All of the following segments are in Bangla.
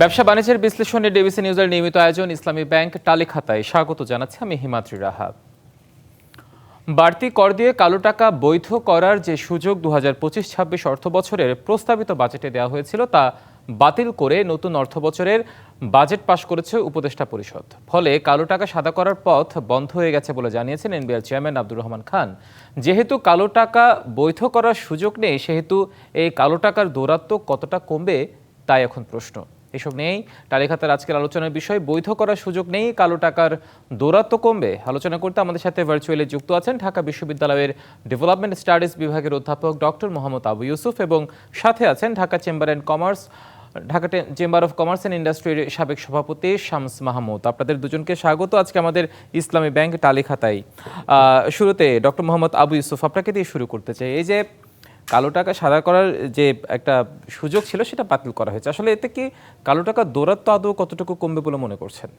ব্যবসা বাণিজ্যের বিশ্লেষণে ডিবিসি নিউজের নিয়মিত আয়োজন ইসলামী ব্যাংক টালি খাতায় স্বাগত জানাচ্ছি আমি হিমাদ্রি রাহা বাড়তি কর দিয়ে কালো টাকা বৈধ করার যে সুযোগ দু হাজার পঁচিশ ছাব্বিশ অর্থ বছরের প্রস্তাবিত বাজেটে দেওয়া হয়েছিল, তা বাতিল করে নতুন অর্থ বছরের বাজেট পাশ করেছে উপদেষ্টা পরিষদ। ফলে কালো টাকা সাদা করার পথ বন্ধ হয়ে গেছে বলে জানিয়েছেন এনবিআর চেয়ারম্যান আব্দুর রহমান খান। যেহেতু কালো টাকা বৈধ করার সুযোগ নেই, সেহেতু এই কালো টাকার দৌরাত্ম্য কতটা কমবে, তাই এখন প্রশ্ন। এসব নিয়েই টালিখাতার আজকের আলোচনার বিষয়। বৈধ করার সুযোগ নেই, কালো টাকার দৌরাত্ম্য কমবে। আলোচনা করতে আমাদের সাথে ভার্চুয়ালি যুক্ত আছেন ঢাকা বিশ্ববিদ্যালয়ের ডেভেলপমেন্ট স্টাডিজ বিভাগের অধ্যাপক ডক্টর মোহাম্মদ আবু ইউসুফ এবং সাথে আছেন Dhaka chamber and commerce Dhaka chamber of commerce and ইন্ডাস্ট্রির সাবেক সভাপতি শামস মাহমুদ। আপনাদের দুজনকে স্বাগত আজকে আমাদের ইসলামী ব্যাংক টালিখাতায় শুরুতে ডক্টর মোহাম্মদ আবু ইউসুফ আপনাকে দিয়ে শুরু করতে চাই। এই যে কালো টাকা সাদা করার যে একটা সুযোগ ছিল, সেটা বাতিল করা হয়েছে। আসলে এতে কি কালো টাকা দৌরাত্ম আদৌ কতটুকু কমবে বলে মনে করছেন?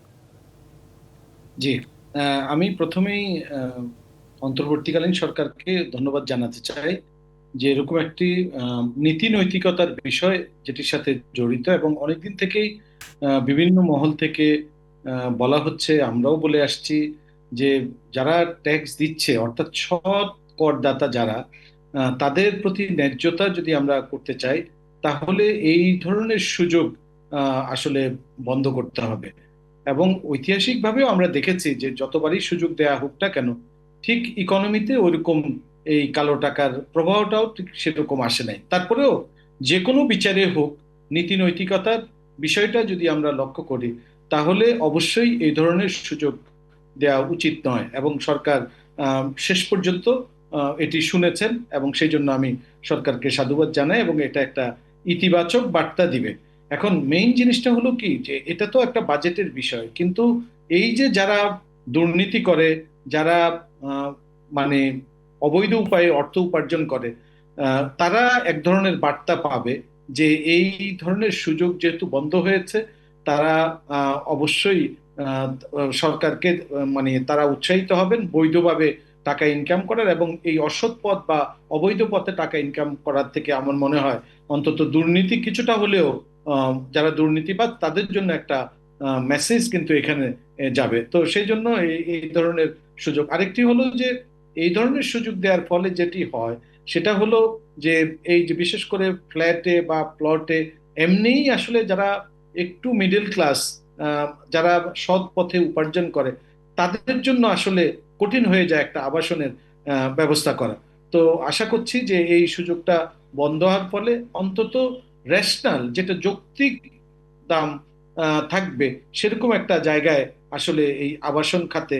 জি আমি প্রথমেই অন্তর্বর্তীকালীন সরকারকে ধন্যবাদ জানাতে চাই যে এরকম একটি নীতি নৈতিকতার বিষয় যেটির সাথে জড়িত এবং অনেকদিন থেকেই বিভিন্ন মহল থেকে বলা হচ্ছে, আমরাও বলে আসছি যে যারা ট্যাক্স দিচ্ছে, অর্থাৎ সৎ করদাতা যারা তাদের প্রতি ন্যায্যতা যদি আমরা করতে চাই, তাহলে এই ধরনের সুযোগ আসলে বন্ধ করতে হবে। এবং ঐতিহাসিকভাবেও আমরা দেখেছি যে যতবারই সুযোগ দেয়া হোক না কেন, ঠিক ইকোনমিতে ওইরকম এই কালো টাকার প্রবাহটাও ঠিক সেরকম আসে নাই। তারপরেও যে কোনো বিচারে হোক নীতি নৈতিকতার বিষয়টা যদি আমরা লক্ষ্য করি, তাহলে অবশ্যই এই ধরনের সুযোগ দেওয়া উচিত নয়। এবং সরকার শেষ পর্যন্ত এটি শুনেছেন এবং সেই জন্য আমি সরকারকে সাধুবাদ জানাই এবং এটা একটা ইতিবাচক বার্তা দিবে। এখন মেইন জিনিসটা হলো কি যে এটা তো একটা বাজেটের বিষয়, কিন্তু এই যে যারা দুর্নীতি করে, যারা মানে অবৈধ উপায়ে অর্থ উপার্জন করে তারা এক ধরনের বার্তা পাবে যে এই ধরনের সুযোগ যেহেতু বন্ধ হয়েছে, তারা অবশ্যই সরকারকে মানে তারা উৎসাহিত হবেন, বৈধভাবে টাকা ইনকাম করার এবং এই অসৎ পথ বা অবৈধ পথে টাকা ইনকাম করার থেকে আমার মনে হয় অন্তত দুর্নীতি কিছুটা হলেও যারা দুর্নীতিবাদ তাদের জন্য একটা মেসেজ কিন্তু এখানে যাবে। তো সেই জন্য এই ধরনের সুযোগ। আরেকটি হলো যে, এই ধরনের সুযোগ দেওয়ার ফলে যেটি হয়, সেটা হলো যে, এই যে বিশেষ করে ফ্ল্যাটে বা প্লটে এমনিই আসলে যারা একটু মিডল ক্লাস যারা সৎ পথে উপার্জন করে, তাদের জন্য আসলে কঠিন হয়ে যায় একটা আবাসনের ব্যবস্থা করা। তো আশা করছি যে এই সুযোগটা বন্ধ হওয়ার ফলে অন্তত রেশনাল যেটা যৌক্তিক দাম থাকবে সেরকম একটা জায়গায় আসলে এই আবাসন খাতে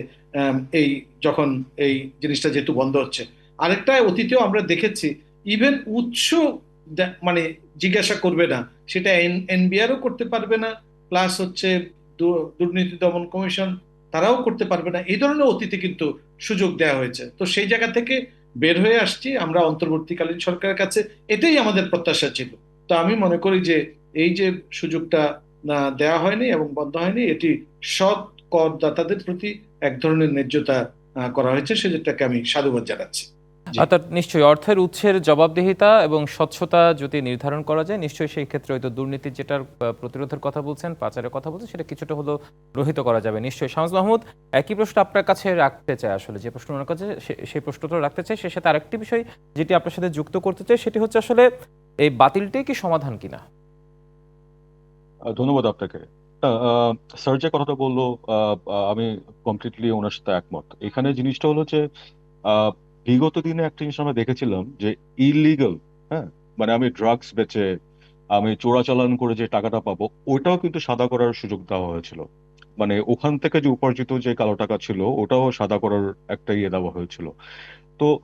এই যখন এই জিনিসটা যেহেতু বন্ধ হচ্ছে। আরেকটা অতীতেও আমরা দেখেছি ইভেন উৎস মানে জিজ্ঞাসা করবে না, সেটা এন, এনবিআরও করতে পারবে না প্লাস হচ্ছে দুর্নীতি দমন কমিশন তারাও করতে পারবে না। এই ধরনের অতীতে কিন্তু সুযোগ দেওয়া হয়েছে। তো সেই জায়গা থেকে বের হয়ে আসছি আমরা অন্তর্বর্তীকালীন সরকারের কাছে। এটাই আমাদের প্রত্যাশা ছিল। তো আমি মনে করি যে এই যে সুযোগটা দেওয়া হয়নি এবং বন্ধ হয়নি, এটি সৎ করদাতাদের প্রতি এক ধরনের ন্যায্যতা করা হয়েছে। সেটাকে আমি সাধুবাদ জানাচ্ছি। অর্থাৎ নিশ্চয়ই অর্থের উৎসের জবাবদিহিতা এবং স্বচ্ছতা যদি নির্ধারণ করা যায় নিশ্চয়ই সেই ক্ষেত্রে হয়তো দুর্নীতির যেটার প্রতিরোধের কথা বলছেন পাচারের কথা বলছেন সেটা কিছুটা হলেও রহিত করা যাবে। নিশ্চয়ই শামস মাহমুদ একই প্রশ্ন আপনার কাছে রাখতে চাই আসলে যে প্রশ্ন ওনার কাছে সেই প্রশ্নটা রাখতে চাই। সে সাথে আরেকটি বিষয় যেটি আপনার সাথে যুক্ত করতে চাই সেটি হচ্ছে আসলে এই বাতিলটাই কি সমাধান কিনা? ধন্যবাদ আপনাকে। স্যার যে কথাটা বলল আমি কমপ্লিটলি ওনার সাথে একমত। এখানে জিনিসটা হলো যে আহ, বিগত দিনে একটা জিনিস আমরা দেখেছিলাম যে ইলিগাল হ্যাঁ? মানে আমি ড্রাগস বেচে, আমি চোরাচালান করে যে টাকাটা পাবো ওটাও কিন্তু সাদা করার সুযোগ দেওয়া হয়েছিল। মানে ওখান থেকে যে উপার্জিত যে কালো টাকা ছিল, ওটাও সাদা করার একটা ইয়ে দেওয়া হয়েছিল। তো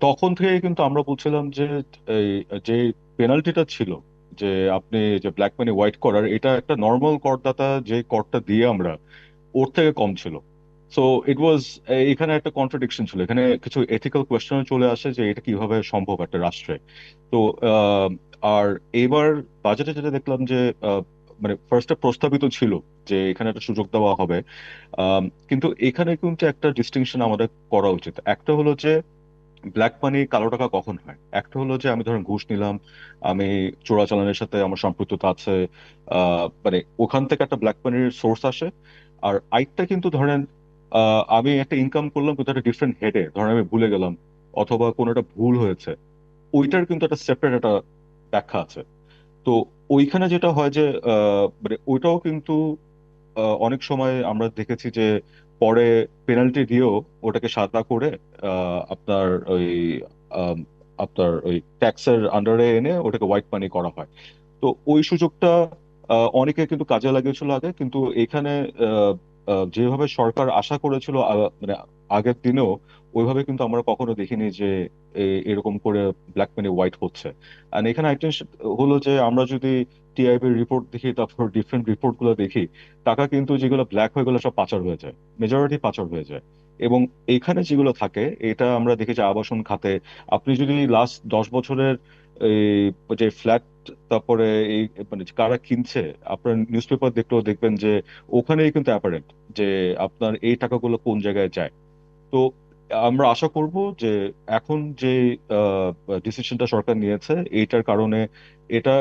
তখন থেকে কিন্তু আমরা বলছিলাম যে, এই, যে পেনাল্টিটা ছিল, যে আপনি যে ব্ল্যাক মানি হোয়াইট করার, এটা একটা নর্মাল করদাতা যে করটা দিয়ে আমরা, ওর থেকে কম ছিল। সো ইট ওয়াজ এখানে একটা কন্ট্রাডিকশন ছিল। এখানে কিছু এথিক্যাল কোয়েশ্চেন চলে আসে যে এটা কীভাবে সম্ভব একটা রাষ্ট্রে। তো আর এবার বাজেটে যেটা দেখলাম যে মানে ফার্স্টে প্রস্তাবিত ছিল যে এখানে একটা সুযোগ দেওয়া হবে। কিন্তু এখানে কিন্তু একটা ডিস্টিংশন আমাদের করা উচিত। একটা হলো যে ব্ল্যাক মানি কালো টাকা কখন হয়? একটা হলো যে, আমি ধরেন ঘুষ নিলাম, আমি চোরাচালানের সাথে আমার সম্পৃক্ততা আছে মানে ওখান থেকে একটা ব্ল্যাক মানির সোর্স আসে। আর আরেকটা কিন্তু ধরেন আমি একটা ইনকাম করলাম, কিন্তু একটা ডিফারেন্ট হেডে ধরেন আমি ভুলে গেলাম, অথবা কোনো একটা ভুল হয়েছে। ওইটার কিন্তু একটা সেপারেট একটা ব্যাখ্যা আছে। তো ওইখানে যেটা হয় যে মানে ওইটাও কিন্তু অনেক সময় আমরা দেখেছি যে, পরে পেনাল্টি দিয়েও ওটাকে সাদা করে আপনার ওই আপনার ওই ট্যাক্সের আন্ডারে এনে ওটাকে হোয়াইট মানি করা হয়। তো ওই সুযোগটা অনেকে কিন্তু কাজে লাগিয়েছিল আগে, কিন্তু এখানে যেভাবে সরকার আশা করেছিল মানে আগের দিনেও, ওইভাবে কিন্তু আমরা কখনো দেখিনি যে এরকম করে ব্ল্যাক মানি হোয়াইট হচ্ছে এখানে একটা হলো যে আমরা যদি টিআইবির রিপোর্ট দেখি, তারপর ডিফারেন্ট রিপোর্টগুলো দেখি, টাকা কিন্তু যেগুলো ব্ল্যাক হয়ে গেলে সব পাচার হয়ে যায় মেজরিটি পাচার হয়ে যায়। এবং এখানে যেগুলো থাকে, এটা আমরা দেখেছি আবাসন খাতে। আপনি যদি লাস্ট দশ বছরের যে ফ্ল্যাট তারপরে এই মানে কারা কিনছে, আপনার নিউজ পেপার দেখলেও দেখবেন যে ওখানেই কিন্তু অ্যাপারেন্ট যে আপনার এই টাকাগুলো কোন জায়গায় যায়। তো আমরা আশা করব যে এখন যে ডিসিশনটা সরকার নিয়েছে, এইটার কারণে এটা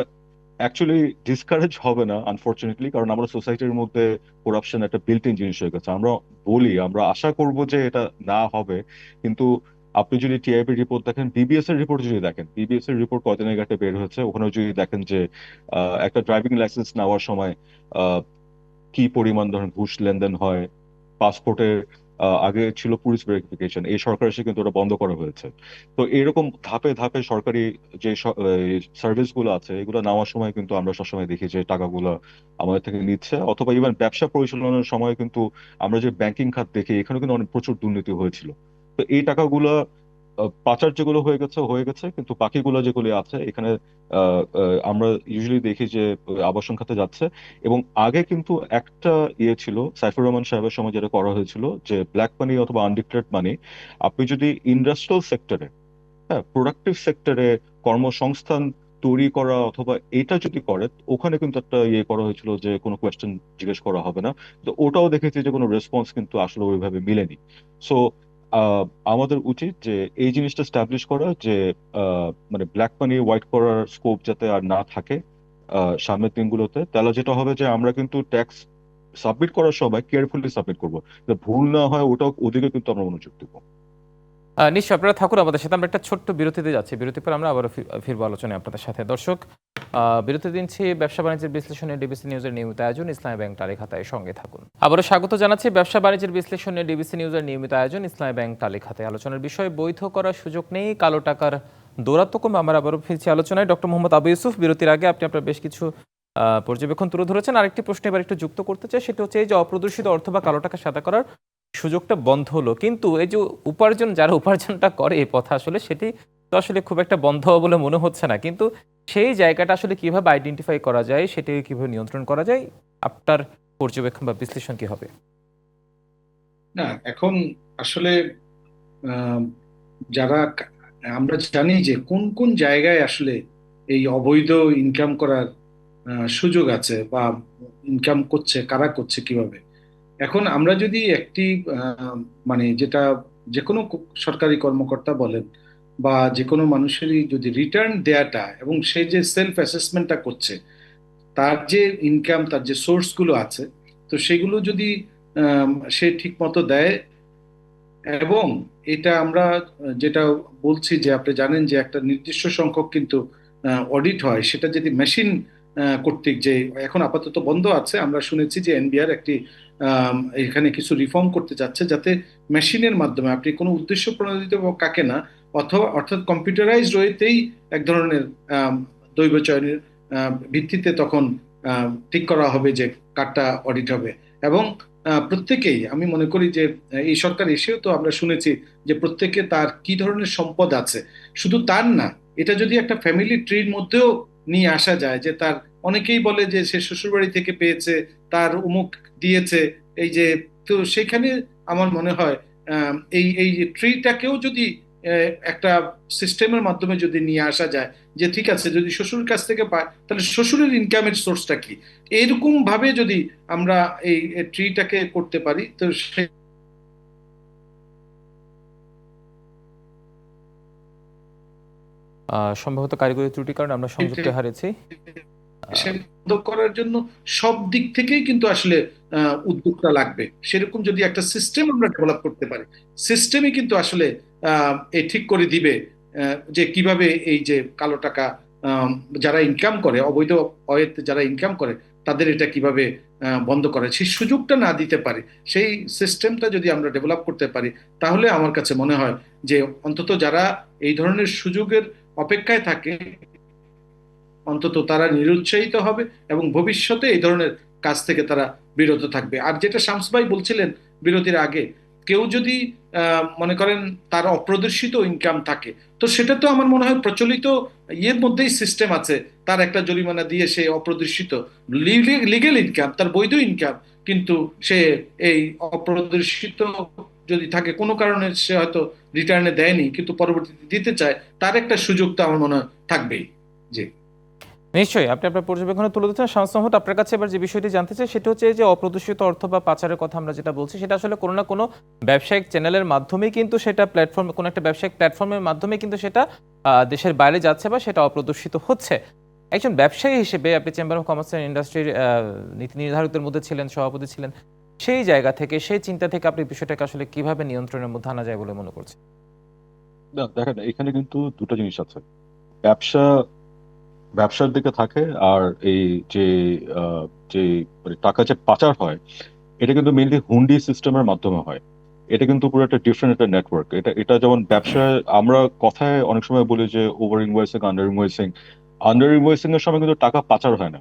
অ্যাকচুয়ালি ডিসকারেজ হবে না আনফরচুনেটলি কারণ আমরা সোসাইটির মধ্যে করাপশন একটা বিল্ট ইন জিনিস হয়ে গেছে। আমরা বলি, আমরা আশা করব যে এটা না হবে, কিন্তু আপনি যদি টিআইবি রিপোর্ট দেখেন বিবিএস এর রিপোর্ট যদি দেখেন বিবিএস এর রিপোর্ট কদিন আগে বের হয়েছে? ওখানে যদি দেখেন যে একটা ড্রাইভিং লাইসেন্স নেওয়ার সময় কি পরিমাণ ধরেন ঘুষ লেনদেন হয় পাসপোর্টের আগে ছিল পুলিশ ভেরিফিকেশন এই সরকার এসে কিন্তু ওটা বন্ধ করা হয়েছে। তো এরকম ধাপে ধাপে সরকারি যে সার্ভিসগুলো আছে, এগুলো নেওয়ার সময় কিন্তু আমরা সবসময় দেখি যে টাকাগুলো আমাদের থেকে নিচ্ছে, অথবা ইভেন ব্যবসা পরিচালনার সময় কিন্তু আমরা যে ব্যাংকিং খাত দেখি এখানে কিন্তু অনেক প্রচুর দুর্নীতি হয়েছিল। তো এই টাকাগুলো পাচার যেগুলো হয়ে গেছে হয়ে গেছে, কিন্তু বাকিগুলো যেগুলো আছে, এখানে আমরা ইউজুয়ালি দেখি যে আবাসন খাতে যাচ্ছে। এবং আগে কিন্তু একটা ইয়ে ছিল, সাইফুর রহমান সাহেবের সময় যেটা করা হয়েছিল, যে ব্ল্যাক মানি অথবা আনডিক্লেয়ার্ড মানি আপনি যদি ইন্ডাস্ট্রিয়াল সেক্টরে হ্যাঁ প্রোডাক্টিভ সেক্টরে কর্মসংস্থান তৈরি করা অথবা এটা যদি করে, ওখানে কিন্তু একটা ইয়ে করা হয়েছিল যে, কোনো কোয়েশ্চেন জিজ্ঞেস করা হবে না। তো ওটাও দেখেছি যে, কোনো রেসপন্স কিন্তু আসলে ওইভাবে মিলেনি। সো আমাদের উচিত যে এই জিনিসটা স্টাবলিশ করা যে মানে ব্ল্যাক মানি হোয়াইট করার স্কোপ যাতে আর না থাকে সামনের দিনগুলোতে। তাহলে যেটা হবে যে আমরা কিন্তু ট্যাক্স সাবমিট করার সময় কেয়ারফুলি সাবমিট করব। ভুল না হয় ওটাও ওদিকে কিন্তু আমরা মনোযোগ দেবো। আহ, নিশ্চয়ই আপনারা থাকুন আমাদের সাথে। আমরা একটা ছোট্ট বিরতিতে যাচ্ছি। বিরতির পর আমরা আবারও ফি- ফিরবো আলোচনায় আপনাদের সাথে। দর্শক বিরতি দিনছি ব্যবসা বাণিজ্যের বিশ্লেষণে ডিবিসি নিউজের নিয়মিত আয়োজন, ইসলামী ব্যাংক তালিক খাতায় সঙ্গে থাকুন। আবারও স্বাগত জানাচ্ছি ব্যবসা বাণিজ্যের বিশ্লেষণে ডিবিসি নিউজের নিয়মিত আয়োজন, ইসলামী ব্যাংক তালিক খাতায়। আলোচনার বিষয় বৈধ করার সুযোগ নেই, কালো টাকার দৌরাত্ম কমে, আমরা আবারও ফিরছি আলোচনায়। ডক্টর মোহাম্মদ আবু ইউসুফ, বিরতির আগে আপনি আপনার বেশ কিছু পর্যবেক্ষণ তুলে ধরেছেন। আরেকটি প্রশ্ন এবার একটু যুক্ত করতে চাই, সেটা হচ্ছে এই যে অপ্রদর্শিত অর্থ বা কালো টাকা সাদা করার সুযোগটা বন্ধ হলো, কিন্তু এই যে উপার্জন, যারা উপার্জনটা করে, এই পথা আসলে সেটি তো আসলে খুব একটা বন্ধ বলে মনে হচ্ছে না। কিন্তু সেই জায়গাটা আসলে কীভাবে আইডেন্টিফাই করা যায়, সেটাকে কীভাবে নিয়ন্ত্রণ করা যায়, আপনার পর্যবেক্ষণ বা বিশ্লেষণ কি হবে? না, এখন আসলে যারা আমরা জানি যে কোন কোন জায়গায় আসলে এই অবৈধ ইনকাম করার সুযোগ আছে বা ইনকাম করছে, কারা করছে কীভাবে? এখন আমরা যদি একটি মানে যেটা যে কোনো সরকারি কর্মকর্তা বলেন বা যে কোনো মানুষেরই যদি রিটার্ন দেয়াটা এবং সে যে সেলফ অ্যাসেসমেন্টটা করছে, তার যে ইনকাম তার যে সোর্সগুলো আছে, তো সেগুলো যদি সে ঠিক মতো দেয় এবং এটা আমরা, যেটা বলছি যে আপনি জানেন যে একটা নির্দিষ্ট সংখ্যক কিন্তু অডিট হয়, সেটা যদি মেশিন কর্তৃক যে এখন আপাতত বন্ধ আছে, আমরা শুনেছি যে এনবিআর একটি এখানে কিছু রিফর্ম করতে যাচ্ছে যাতে মেশিনের মাধ্যমে, আপনি কোনো উদ্দেশ্য প্রণোদিত কাকে না অথবা অর্থাৎ কম্পিউটারাইজড ওয়েতেই এক ধরনের দৈব চয়নের ভিত্তিতে তখন ঠিক করা হবে যে কারটা অডিট হবে। এবং প্রত্যেকেই আমি মনে করি যে, এই সরকার এসেও তো আমরা শুনেছি যে প্রত্যেকে তার কি ধরনের সম্পদ আছে। শুধু তার না, এটা যদি একটা ফ্যামিলি ট্রির মধ্যেও নিয়ে আসা যায় যে তার, অনেকেই বলে যে সে শ্বশুরবাড়ি থেকে পেয়েছে, তার উমুক দিয়েছে, এই যে, তো সেখানে আমার মনে হয় এই এই ট্রিটাকেও যদি একটা সিস্টেমের মাধ্যমে যদি নিয়ে আসা যায় যে ঠিক আছে যদি শ্বশুরের কাছ থেকে পায় তাহলে শ্বশুরের ইনকামের সোর্সটা কি? এইরকম ভাবে যদি আমরা এই ট্রিটাকে করতে পারি তো সে সম্ভবত কারিগরি ত্রুটির কারণে আমরা সংযুক্ত বন্ধ করার জন্য সব দিক থেকেই কিন্তু আসলে আহ, উদ্যোগটা লাগবে। সেরকম যদি একটা সিস্টেম আমরা ডেভেলপ করতে পারি সিস্টেমই কিন্তু আসলে এ ঠিক করে দিবে যে কীভাবে এই যে কালো টাকা যারা ইনকাম করে, অবৈধ অয়েতে যারা ইনকাম করে, তাদের এটা কীভাবে বন্ধ করে? সেই সুযোগটা না দিতে পারে, সেই সিস্টেমটা যদি আমরা ডেভেলপ করতে পারি, তাহলে আমার কাছে মনে হয় যে অন্তত যারা এই ধরনের সুযোগের অপেক্ষায় থাকে, অন্তত তারা নিরুৎসাহিত হবে এবং ভবিষ্যতে এই ধরনের কাজ থেকে তারা বিরত থাকবে। আর যেটা শামসবাই বলছিলেন বিরতির আগে কেউ যদি মনে করেন তার অপ্রদর্শিত ইনকাম থাকে, তো সেটা তো আমার মনে হয় প্রচলিত ইয়ের মধ্যেই সিস্টেম আছে। তার একটা জরিমানা দিয়ে সে অপ্রদর্শিত। লিগেল ইনকাম তার বৈধ ইনকাম কিন্তু সে এই অপ্রদর্শিত যদি থাকে, কোনো কারণে সে হয়তো রিটার্নে দেয়নি, কিন্তু পরবর্তীতে দিতে চায়, তার একটা সুযোগ তো আমার মনে হয় থাকবেই। জি। নিশ্চয়ই, আপনি আপনার পর্যবেক্ষণে তুলে ধরছেন। শামস আপনার কাছে এবার যে বিষয়টি জানতে চাই, সেটা হচ্ছে যে অপ্রদর্শিত অর্থ বা পাচারের কথা আমরা যেটা বলছি, সেটা আসলে কোনো না কোনো ব্যবসায়িক চ্যানেলের মাধ্যমেই কিন্তু সেটা প্ল্যাটফর্ম, কোনো একটা ব্যবসায়িক প্ল্যাটফর্মের মাধ্যমে কিন্তু সেটা দেশের বাইরে যাচ্ছে বা সেটা অপ্রদর্শিত হচ্ছে। একজন ব্যবসায়ী হিসেবে আপনি চেম্বার অফ কমার্স অ্যান্ড ইন্ডাস্ট্রির নীতি নির্ধারকদের মধ্যে ছিলেন, সভাপতি ছিলেন, সেই জায়গা থেকে, সেই চিন্তা থেকে আপনি বিষয়টাকে আসলে কীভাবে নিয়ন্ত্রণের মধ্যে আনা যায় বলে মনে করছেন? দেখেন, এখানে কিন্তু দুটো জিনিস আছে। ব্যবসা ব্যবসার দিকে থাকে আর এই যে যে মানে টাকা যে পাচার হয়, এটা কিন্তু মেইনলি হুন্ডি সিস্টেমের মাধ্যমে হয়। এটা কিন্তু পুরো একটা ডিফারেন্ট একটা নেটওয়ার্ক এটা এটা যেমন ব্যবসায় আমরা কথায় অনেক সময় বলি যে over invoicing under invoicing under invoicing এর সময় কিন্তু টাকা পাচার হয় না।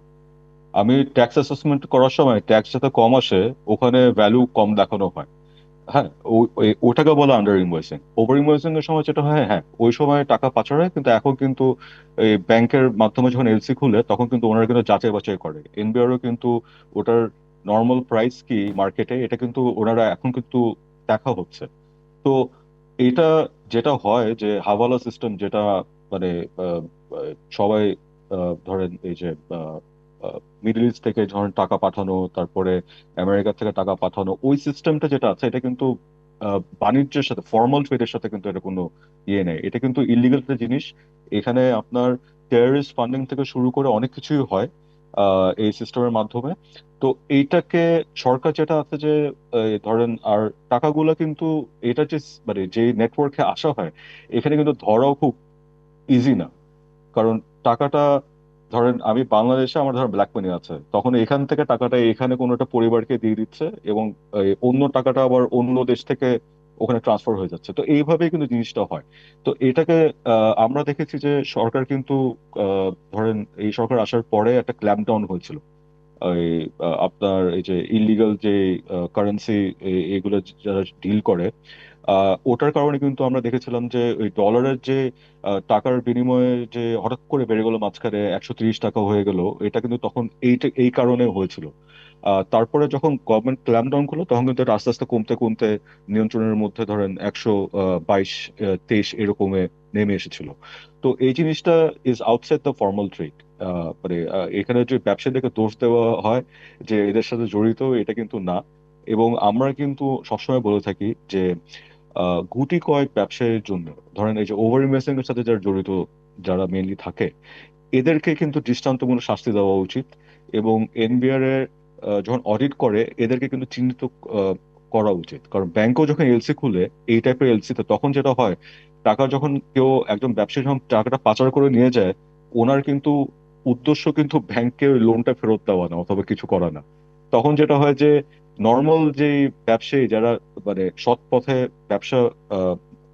আমি ট্যাক্স অ্যাসেসমেন্ট করার সময় ট্যাক্স যাতে কম আসে, ওখানে ভ্যালু কম দেখানো হয়। হ্যাঁ ওটাকে বলে আন্ডার ইনভয়েসিং ওভার ইনভয়েসিং এর সময় যেটা হয় হ্যাঁ ওই সময় টাকা পাচার হয় কিন্তু এখন কিন্তু এই ব্যাংকের মাধ্যমে যখন এলসি খুলে তখন কিন্তু ওনারা কিন্তু যাচাই বাছাই করে। এনবিআরও কিন্তু ওটার নর্মাল প্রাইস কি মার্কেটে এটা কিন্তু ওনারা এখন কিন্তু দেখা হচ্ছে। তো এটা যেটা হয় যে হাওয়ালা সিস্টেম যেটা মানে আহ, আহ, সবাই আহ, ধরেন এই যে মিডল ইস্ট থেকে ধরেন টাকা পাঠানো, তারপরে আমেরিকা থেকে টাকা পাঠানো, ওই সিস্টেমটা যেটা আছে, এটা কিন্তু বাণিজ্যের সাথে ফর্মাল ট্রেডের সাথে কিন্তু এটা কোনো ইয়ে নেই। এটা কিন্তু ইলিগাল একটা জিনিস। এখানে আপনার টেররিস্ট ফান্ডিং থেকে শুরু করে অনেক কিছুই হয় এই সিস্টেমের মাধ্যমে। তো এইটাকে সরকার যেটা আছে যে ধরেন, আর টাকাগুলো কিন্তু এটা যে মানে যে নেটওয়ার্কে আসা হয়, এখানে কিন্তু ধরাও খুব ইজি না। কারণ টাকাটা ধরেন আমি বাংলাদেশে আমার ধরেন ব্ল্যাক মানি আছে, তখন এখান থেকে টাকাটা এখানে কোনো একটা পরিবারকে দিয়ে দিচ্ছে এবং অন্য টাকাটা আবার অন্য দেশ থেকে ওখানে ট্রান্সফার হয়ে যাচ্ছে। তো এইভাবেই কিন্তু জিনিসটা হয়। তো এটাকে আমরা দেখেছি যে সরকার কিন্তু ধরেন এই সরকার আসার পরে একটা ক্ল্যাম্প ডাউন হয়েছিল। আপনার এই যে ইলিগাল যে কারেন্সি এগুলো যারা ডিল করে ওটার কারণে কিন্তু আমরা দেখেছিলাম যে ওই ডলারের যে টাকার বিনিময়ে যে হঠাৎ করে বেড়ে গেল মাঝখানে একশো তিরিশ টাকা হয়ে গেল, এটা কিন্তু তখন এইটা এই কারণে হয়েছিল। তারপরে যখন গভর্নমেন্ট ক্ল্যাম্প ডাউন করল, তখন কিন্তু আস্তে আস্তে কমতে কমতে নিয়ন্ত্রণের মধ্যে ধরেন একশো বাইশ তেইশ এরকমে নেমে এসেছিল। তো এই জিনিসটা is outside the formal trade মানে এখানে যে ব্যবসায়ীদেরকে দোষ দেওয়া হয় যে এদের সাথে জড়িত, এটা কিন্তু না। এবং আমরা কিন্তু সবসময় বলে থাকি যে গুটি কয়েক ব্যবসায়ীর জন্য। ধরেন এই যে ওভার ইনভেস্টিং এর সাথে যারা জড়িত, যারা মেনলি থাকে, এদেরকে কিন্তু দৃষ্টান্তমূলক শাস্তি দেওয়া উচিত এবং এনবিআর এর যখন অডিট করে, এদেরকে কিন্তু চিহ্নিত করা উচিত। কারণ ব্যাংকও যখন এলসি খুলে, এই টাইপের এলসিতে তখন যেটা হয়, টাকা যখন কেউ একজন ব্যবসায়ী যখন টাকাটা পাচার করে নিয়ে যায়, ওনার কিন্তু উদ্দেশ্য কিন্তু ব্যাংকে ওই লোনটা ফেরত দেওয়া না অথবা কিছু করা না। তখন যেটা হয় যে নর্মাল যে ব্যবসায়ী যারা মানে সৎ পথে ব্যবসা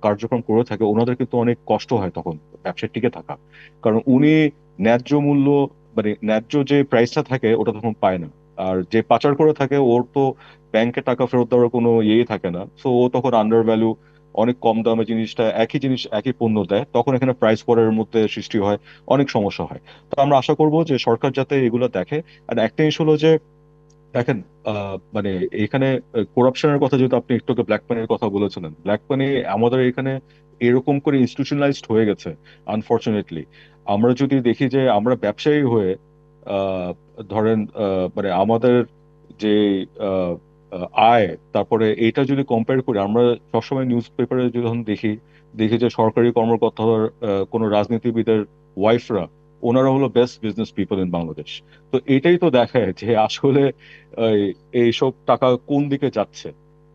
কার্যক্রম করে থাকে, ওনাদের কিন্তু অনেক কষ্ট হয় তখন ব্যবসায় টিকে থাকা। কারণ উনি ন্যায্য মূল্য মানে ন্যায্য যে প্রাইসটা থাকে, ওটা তখন পায় না। আর যে পাচার করে থাকে, ওর তো ব্যাংকে টাকা ফেরত দেওয়ার কোনো ইয়েই থাকে না। সো ও তখন আন্ডার ভ্যালু অনেক কম দামে জিনিসটা, একই জিনিস, একই পণ্য দেয়। তখন এখানে প্রাইস পরের মধ্যে সৃষ্টি হয়, অনেক সমস্যা হয়। তো আমরা আশা করব যে সরকার যাতে এগুলো দেখে। আর একটা জিনিস হলো যে দেখেন মানে এখানে করাপশনের কথা যেহেতু আপনি একটু ব্ল্যাক মানির কথা বলেছিলেন ব্ল্যাক মানি আমাদের এখানে এরকম করে ইনস্টিটিউশনালাইজড হয়ে গেছে আনফরচুনেটলি আমরা যদি দেখি যে আমরা ব্যবসায়ী হয়ে ধরেন মানে আমাদের যে আয় তারপরে এটা যদি কম্পেয়ার করি আমরা সবসময় নিউজ পেপারে যখন দেখি দেখি যে সরকারি কর্মকর্তার আহ, কোনো রাজনীতিবিদের ওয়াইফরা ওনারা হলো best business people in Bangladesh তো এটাই তো দেখায় যে আসলে এইসব টাকা কোন দিকে যাচ্ছে।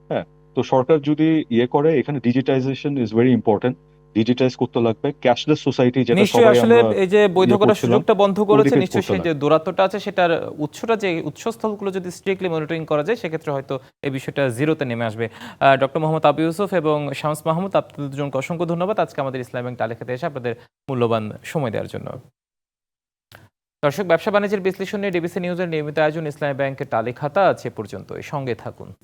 হ্যাঁ তো সরকার যদি ইয়ে করে এখানে digitization is very important digitize করতে লাগবে। ক্যাশলেস সোসাইটি যেটা সবাই আসলে এই যে বৈধ ইয়ে করার সুযোগটা বন্ধ করেছে নিশ্চয়ই সেই যে দূরত্বটা আছে সেটার উৎসটা যে উৎসস্থলগুলো যদি স্ট্রিক্টলি মনিটরিং করা যায় সেক্ষেত্রে হয়তো এই বিষয়টা জিরোতে নেমে আসবে। ডক্টর মোহাম্মদ আবু ইউসুফ এবং শামস মাহমুদ আপনাদের দুজনকে অসংখ্য ধন্যবাদ। আজকে আমাদের ইসলাম ব্যাংক তালিকাতে এসে আপনাদের মূল্যবান সময় দেওয়ার জন্য। দর্শক, ব্যবসা বাণিজ্যের বিশ্লেষণ নিয়ে ডিবিসি নিউজের নিয়মিত আয়োজন ইসলামী ব্যাংকের তালিকাতা আছে পর্যন্ত সঙ্গে থাকুন।